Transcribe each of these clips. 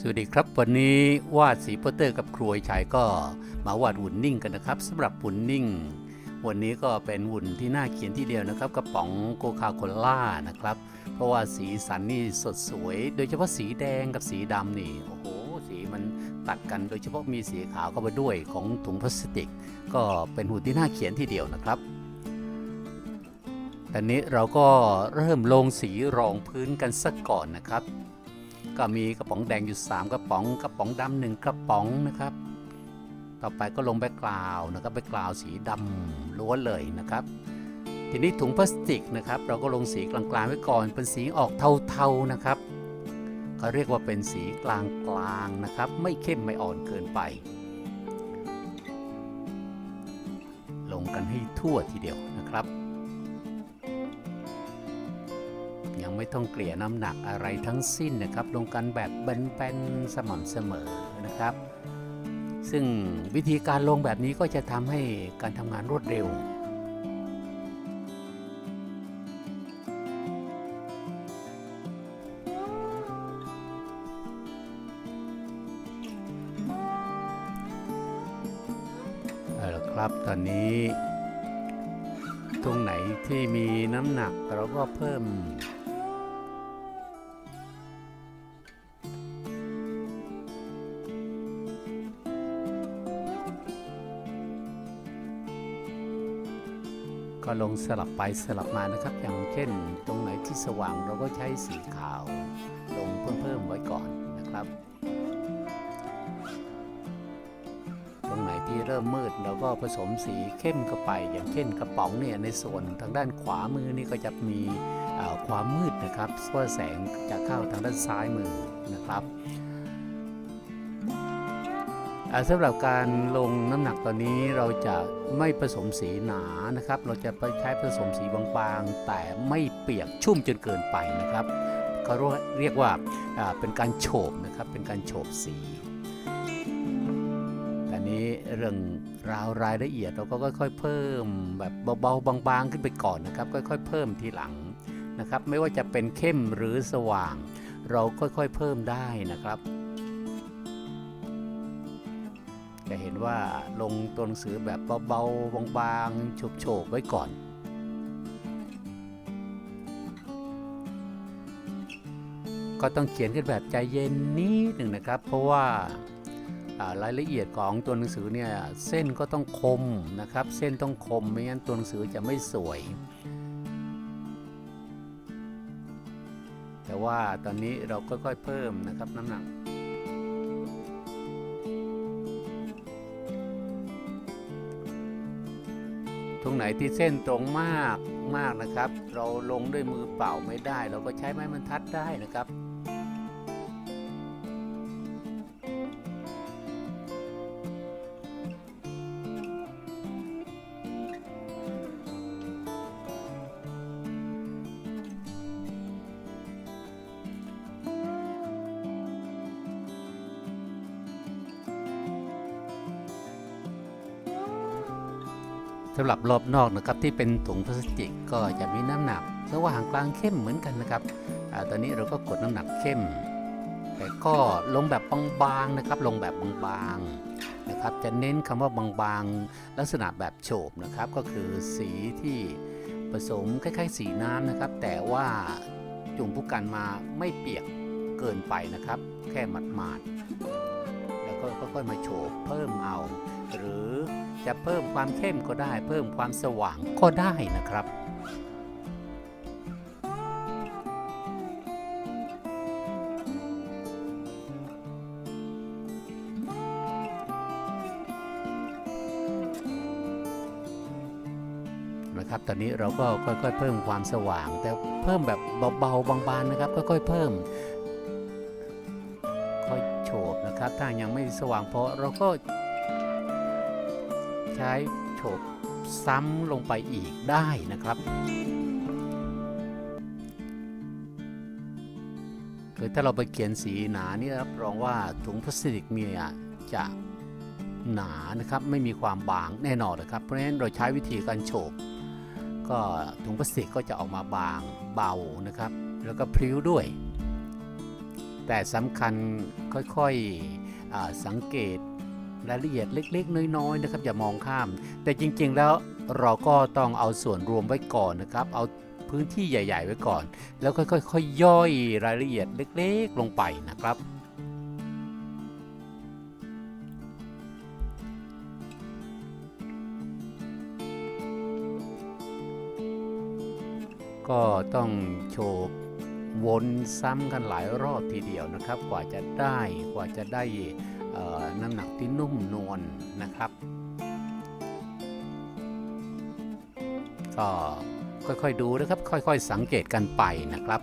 สวัสดีครับวันนี้วาดสีโปสเตอร์กับครูไอ้ชัยก็มาวาดหุ่นนิ่งกันนะครับสำหรับหุ่นนิ่ง วันนี้ก็เป็นหุ่นที่น่าเขียนที่เดียวนะครับกระป๋องโคคาโคล่านะครับ เพราะว่าสีสันนี่สดสวย โดยเฉพาะสีแดงกับสีดำนี่โอ้โหสีมันตัดกันโดยเฉพาะมีสีขาวเข้าไปด้วยของถุงพลาสติก ก็เป็นหุ่นที่น่าเขียนที่เดียวนะครับตอนนี้เราก็เริ่มลงสีรองพื้นกันสักก่อนนะครับ ก็มีกระป๋องแดงอยู่ 3 กระป๋อง กระป๋องดำหนึ่งกระป๋องนะครับ ต่อไปก็ลงแบ็กกราวนะครับแบ็กกราวสีดำล้วนเลยนะครับ ทีนี้ถุงพลาสติกนะครับ เราก็ลงสีกลางๆไว้ก่อน เป็นสีออกเทาๆนะครับเขาเรียกว่าเป็นสีกลางๆนะครับ ไม่เข้มไม่อ่อนเกินไป ลงกันให้ทั่วทีเดียวนะครับ ไม่ต้องเกลี่ยน้ำหนักอะไรทั้งสิ้นนะครับ ลงกันแบบเบนๆสม่ำเสมอนะครับ ซึ่งวิธีการลงแบบนี้ก็จะทำให้การทำงานรวดเร็วเอาละครับตอนนี้ตรงไหนที่มีน้ำหนักเราก็เพิ่ม ลงสลับไปสลับมานะครับ อย่างเช่น ตรงไหนที่สว่างเราก็ใช้สีขาว ลงเพิ่มเพิ่มไว้ก่อนนะครับ ตรงไหนที่เริ่มมืดเราก็ผสมสีเข้มเข้าไป อย่างเช่นกระป๋องเนี่ยในส่วนทางด้านขวามือนี่ก็จะมีความมืดนะครับเพราะแสงจะเข้าทางด้านซ้ายมือนะครับ สำหรับการลงน้ำหนักตอนนี้เราจะไม่ผสมสีหนานะครับ เราจะไปใช้ผสมสีบางๆ แต่ไม่เปียกชุ่มจนเกินไปนะครับเขาเรียกว่าเป็นการโฉบนะครับเป็นการโฉบสีอันนี้เรื่องราวรายละเอียดเราก็ค่อย ๆ เพิ่มแบบเบาๆบางๆขึ้นไปก่อนนะครับ ค่อย ๆ เพิ่มทีหลังนะครับ ไม่ว่าจะเป็นเข้มหรือสว่าง เราค่อยๆเพิ่มได้นะครับ จะเห็นว่าลงตัวหนังสือแบบเบาๆบางๆโฉบๆไว้ก่อนก็ต้องเขียนกันแบบใจเย็นนิดหนึ่งนะครับ เพราะว่าารายละเอียดของตัวหนังสือเนี่ยเส้นก็ต้องคมนะครับ เส้นต้องคมไม่งั้นตัวหนังสือจะไม่สวย แต่ว่าตอนนี้เราค่อยๆเพิ่มนะครับน้ำหนัก รงไหนที่เส้นตรงมากมากนะครับ เราลงด้วยมือเปล่าไม่ได้ เราก็ใช้ไม้บรรทัดได้นะครับ สำหรับรอบนอกนะครับที่เป็นถุงพลาสติกก็จะมีน้ำหนักระหว่างกลางเข้มเหมือนกันนะครับอตอนนี้เราก็กดน้ำหนักเข้ม แต่ก็ลงแบบบางๆนะครับ ลงแบบบางๆนะครับ จะเน้นคำว่าบางๆ ลักษณะแบบโฉบนะครับ ก็คือสีที่ผสมคล้ายๆ สีน้ำนะครับ แต่ว่าจุ่มผู้กันมาไม่เปียกเกินไปนะครับ แค่หมาดๆ แล้วก็ค่อยๆมาโฉบเพิ่มเอา หรือจะเพิ่มความเข้มก็ได้ เพิ่มความสว่างก็ได้นะครับ นะครับ ตอนนี้เราก็ค่อยๆ เพิ่มความสว่าง แต่เพิ่มแบบเบาๆบางๆนะครับ ค่อยๆ เพิ่มค่อยโฉบนะครับ ถ้ายังไม่สว่างพอเราก็ ใช้โฉบซ้ำลงไปอีกได้นะครับ คือถ้าเราไปเขียนสีหนานี่รับรองว่าถุงพลาสติกเนี่ยจะหนานะครับไม่มีความบางแน่นอนนะครับ เพราะฉะนั้นเราใช้วิธีการโฉบก็ถุงพลาสติกก็จะออกมาบางเบานะครับ แล้วก็พริ้วด้วย แต่สำคัญค่อยๆสังเกต รายละเอียดเล็ก ๆ น้อยๆนะครับอย่ามองข้าม แต่จริงๆแล้วเราก็ต้องเอาส่วนรวมไว้ก่อนนะครับเอาพื้นที่ใหญ่ ๆ ไว้ก่อน แล้วค่อยๆย่อยรายละเอียดเล็ก ๆ ลงไปนะครับก็ต้องโชว์วนซ้ำกันหลายรอบทีเดียวนะครับ กว่าจะได้กว่าจะได้ น้ำหนักที่นุ่มนวลนะครับ ก็ค่อยๆดูนะครับ ค่อยๆสังเกตกันไปนะครับ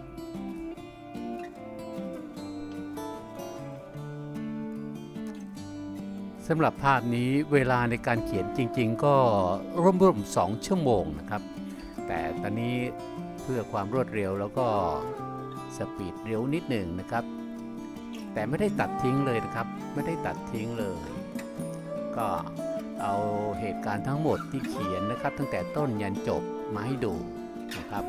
สำหรับภาพนี้เวลาในการเขียนจริงๆ ก็ร่วมๆ2ชั่วโมงนะครับ แต่ตอนนี้เพื่อความรวดเร็วแล้วก็สปีดเร็วนิดหนึ่งนะครับ แต่ไม่ได้ตัดทิ้งเลยนะครับ ไม่ได้ตัดทิ้งเลย ก็เอาเหตุการณ์ทั้งหมดที่เขียนนะครับ ตั้งแต่ต้นยันจบมาให้ดูนะครับ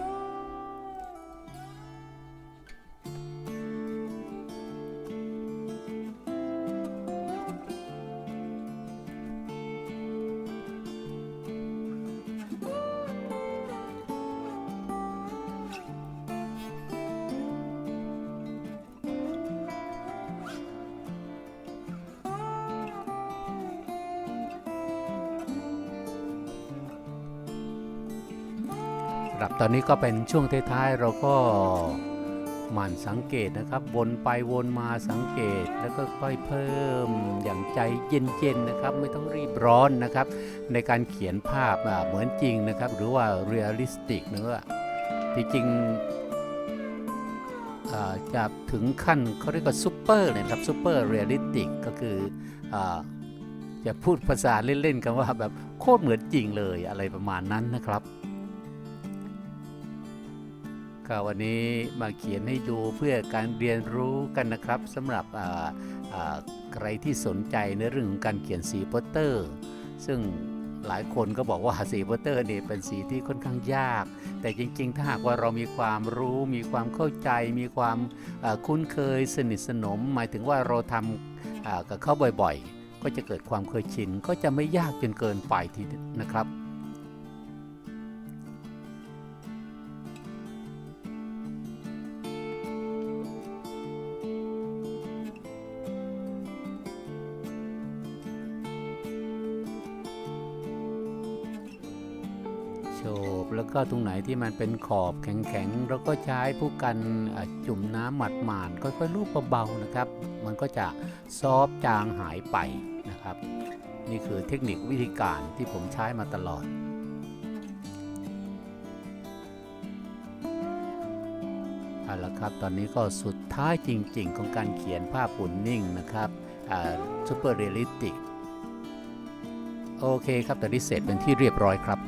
หรับตอนนี้ก็เป็นช่วงท้ายๆเราก็หมั่นสังเกตนะครับ วนไปวนมาสังเกตแล้วก็ค่อยเพิ่มอย่างใจเย็นๆนะครับ ไม่ต้องรีบร้อนนะครับ ในการเขียนภาพเหมือนจริงนะครับ หรือว่าเรียลลิสติกนะว่าที่จริงจะถึงขั้นเขาเรียกว่าซูเปอร์เลยนะครับซูเปอร์เรียลลิสติกก็คืออจะพูดภาษาเล่นๆกันว่าแบบโคตรเหมือนจริงเลยอะไรประมาณนั้นนะครับ ก็วันนี้มาเขียนให้ดูเพื่อการเรียนรู้กันนะครับสำหรับใครที่สนใจในเรื่องของการเขียนสีโปสเตอร์ ซึ่งหลายคนก็บอกว่าสีโปสเตอร์เนี่ยเป็นสีที่ค่อนข้างยาก แต่จริงๆ ถ้าหากว่าเรามีความรู้มีความเข้าใจ มีความคุ้นเคยสนิทสนม หมายถึงว่าเราทำกับเขาบ่อยๆ ก็จะเกิดความเคยชินก็จะไม่ยากจนเกินไปทีนะครับ บแล้วก็ตรงไหนที่มันเป็นขอบแข็งๆแล้วก็ใช้ผู้กันจุ่มน้ำหมาดๆค่อยๆลูบเบาๆนะครับ มันก็จะซอฟจางหายไปนะครับ นี่คือเทคนิควิธีการที่ผมใช้มาตลอดเอาละครับ ตอนนี้ก็สุดท้ายจริง ๆ ของการเขียนภาพหุ่นนิ่งนะครับซูเปอร์เรียลิติกโอเคครับ ตอนนี้เสร็จเป็นที่เรียบร้อยครับ